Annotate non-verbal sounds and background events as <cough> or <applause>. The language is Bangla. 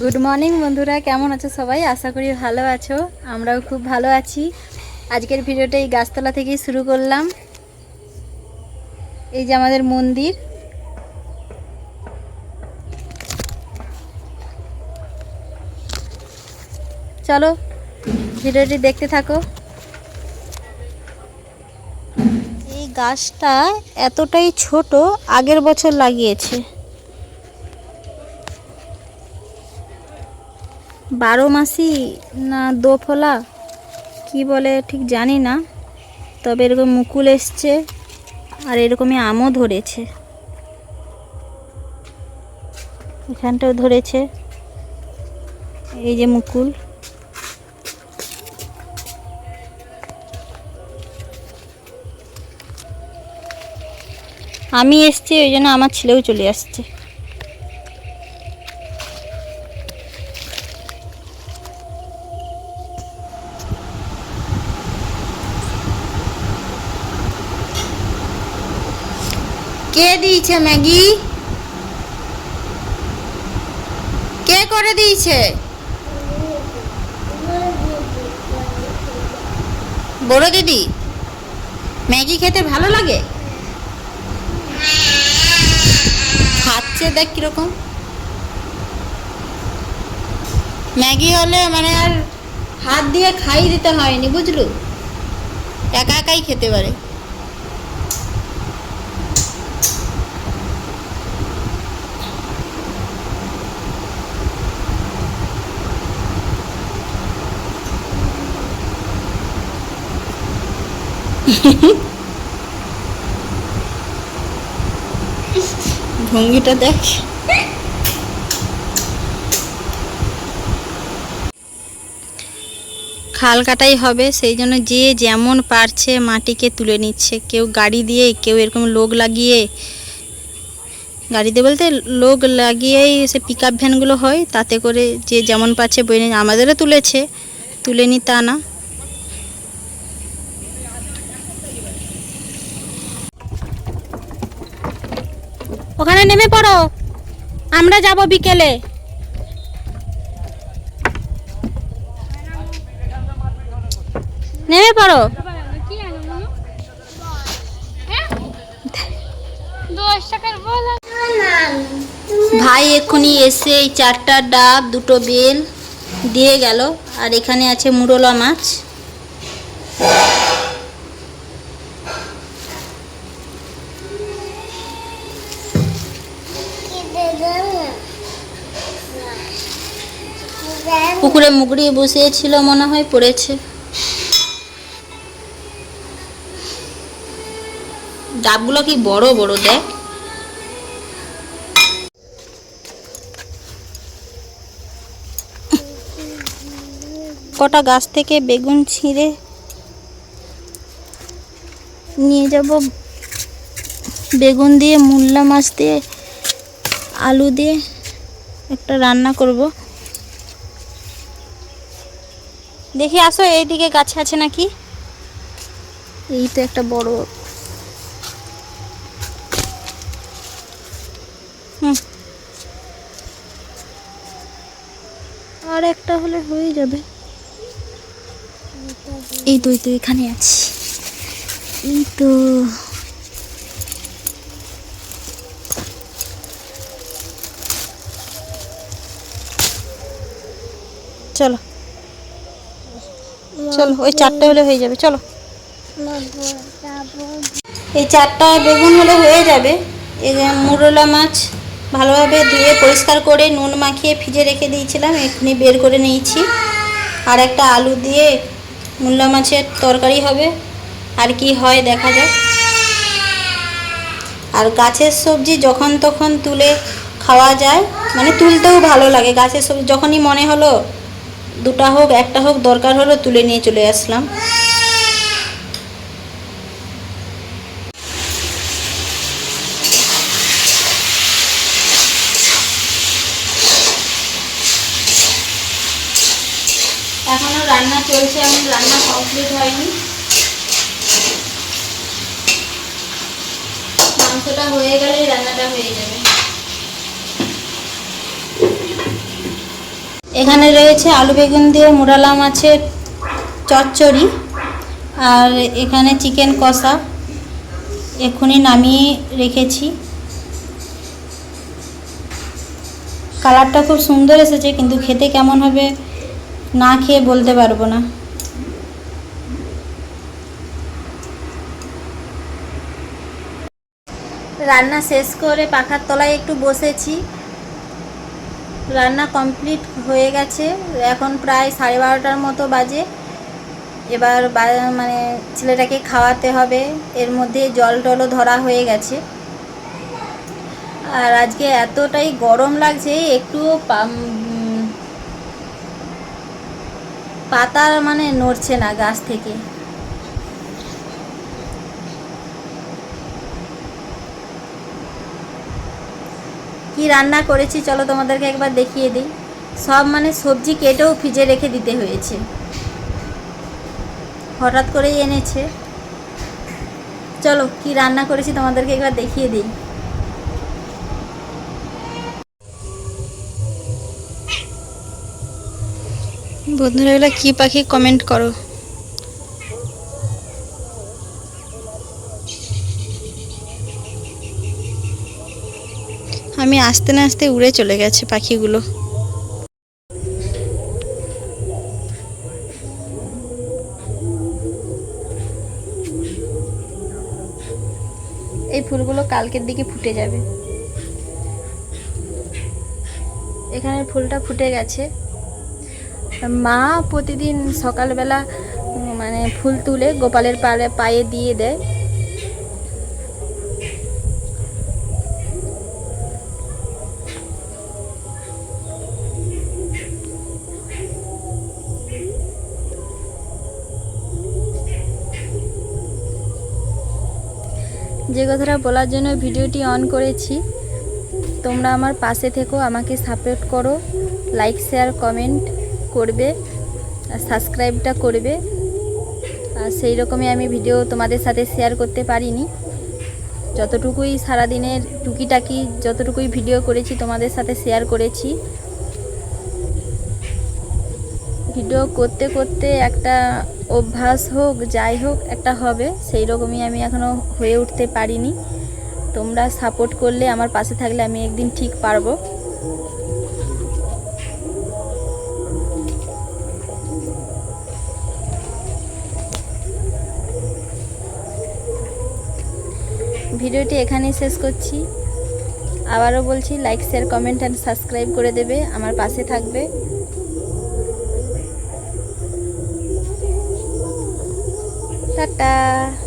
গুড মর্নিং বন্ধুরা। কেমন আছো সবাই? আশা করি ভালো আছো। আমরাও খুব ভালো আছি। আজকের ভিডিওটা এই গাছতলা থেকেই শুরু করলাম। এই যে আমাদের মন্দির। চলো, ভিডিওটি দেখতে থাকো। গাছটা এতটাই ছোট, আগের বছর লাগিয়েছে। বারো মাসি না দোফলা, কি বলে ঠিক জানি না, তবে এরকম মুকুল এসছে আর এরকমই আমও ধরেছে। এখানটাও ধরেছে। এই যে মুকুল। আমি এসছি, ওই জন্য আমার ছেলেও চলে আসছে। কে দিয়েছে ম্যাগি? কে করে দিয়েছে? বড় দিদি, ম্যাগি খেতে ভালো লাগে? খাচ্ছে দেখ কীরকম। ম্যাগি হলে মানে আর হাত দিয়ে খাই দিতে হয়নি, বুঝলু? একা একাই খেতে পারে। <laughs> ভঙ্গিটা দেখ। খাল কাটাই হবে, সেই জন্য যে যেমন পারছে মাটিকে তুলে নিচ্ছে। কেউ গাড়ি দিয়ে, কেউ এরকম লোক লাগিয়ে, গাড়িতে বলতে লোক লাগিয়েই সে পিক ভ্যানগুলো হয়, তাতে করে যে যেমন পাচ্ছে বই আমাদেরও তুলেছে, তুলে নি তা না। ওখানে নেমে পড়ো। আমরা যাব বিকেলে। নেমে পড়ো। ভাই এক্ষুনি এসে এই চারটা ডাব, দুটো বেল দিয়ে গেল। আর এখানে আছে মুরলা মাছ। পুকুরে মুগড়ি বসিয়েছিল, মনে হয় পড়েছে। ডাবগুলো কি বড় বড়, দেখ। কটা গাছ থেকে বেগুন ছিঁড়ে নিয়ে যাব। বেগুন দিয়ে মূল্লা মাছ দিয়ে, আলু দিয়ে একটা রান্না করব। দেখি আসো এইদিকে গাছে আছে নাকি? এই তো একটা বড়। হুম। আর একটা হলে হয়ে যাবে। এই তো এই তো এখানে আছি। এই তো। চলো। চলো, ওই চারটে হলে হয়ে যাবে, চলো। এই চারটা বেগুন হলে হয়ে যাবে। এই মুরলা মাছ ভালোভাবে ধুয়ে পরিষ্কার করে নুন মাখিয়ে ফ্রিজে রেখে দিয়েছিলাম, এক্ষুনি বের করে নিয়েছি। আর একটা আলু দিয়ে মূল্লা মাছের তরকারি হবে, আর কি হয় দেখা যাক। আর গাছের সবজি যখন তখন তুলে খাওয়া যায় মানে তুলতেও ভালো লাগে, গাছের সবজি, যখনই মনে হলো দুটা হোক, একটা হোক, দরকার হলো তুলে নিয়ে চলে আসলাম। এখনও রান্না চলছে এখন রান্না কমপ্লিট হয়নি। মাংসটা হয়ে গেলেই রান্নাটা হয়ে যাবে। এখানে রয়েছে আলু বেগুন দিয়ে মুরালা মাছের চচ্চড়ি, আর এখানে চিকেন কষা। এক্ষুনি নামিয়ে রেখেছি। কালারটা খুব সুন্দর এসেছে, কিন্তু খেতে কেমন হবে না খেয়ে বলতে পারব না। রান্না শেষ করে পাখার তলায় একটু বসেছি। রান্না কমপ্লিট হয়ে গেছে। এখন প্রায় সাড়ে বারোটার মতো বাজে। এবার মানে ছেলেটাকে খাওয়াতে হবে। এর মধ্যে জল টলও ধরা হয়ে গেছে। আর আজকে এতটাই গরম লাগছে, একটু পাতা মানে নড়ছে না গাছ থেকে। কি রান্না করেছি চলো তোমাদেরকে একবার দেখিয়ে দিই। সব মানে সবজি কেটেও ফ্রিজে রেখে দিতে হয়েছে। হঠাৎ করেই এনেছে। চলো কি রান্না করেছি তোমাদেরকে একবার দেখিয়ে দিই। বন্ধুরা, এগুলো কী পাখি? কমেন্ট করো। আমি আস্তে না আস্তে উড়ে চলে গেছে পাখিগুলো। এই ফুলগুলো কালকের দিকে ফুটে যাবে। এখানে ফুলটা ফুটে গেছে। মা প্রতিদিন সকালবেলা মানে ফুল তুলে গোপালের পায়ে দিয়ে দেয়। যে কথাটা বলার জন্য ভিডিওটি অন করেছি। তোমরা আমার পাশে থেকো, আমাকে সাপোর্ট করো, লাইক, শেয়ার, কমেন্ট করবে, আর সাবস্ক্রাইবটা করবে। আর সেই রকমই আমি ভিডিও তোমাদের সাথে শেয়ার করতে পারিনি। যতটুকুই সারাদিনের টুকিটাকি, যতটুকুই ভিডিও করেছি তোমাদের সাথে শেয়ার করেছি। ভিডিও করতে করতে একটা অভ্যাস হোক, যাই হোক, একটা হবে। সেই রকমই আমি এখনও হয়ে উঠতে পারিনি। তোমরা সাপোর্ট করলে, আমার পাশে থাকলে আমি একদিন ঠিক পারব। ভিডিওটি এখানেই শেষ করছি। আবারও বলছি like share comment and subscribe করে দেবে। আমার পাশে থাকবে। টাটা।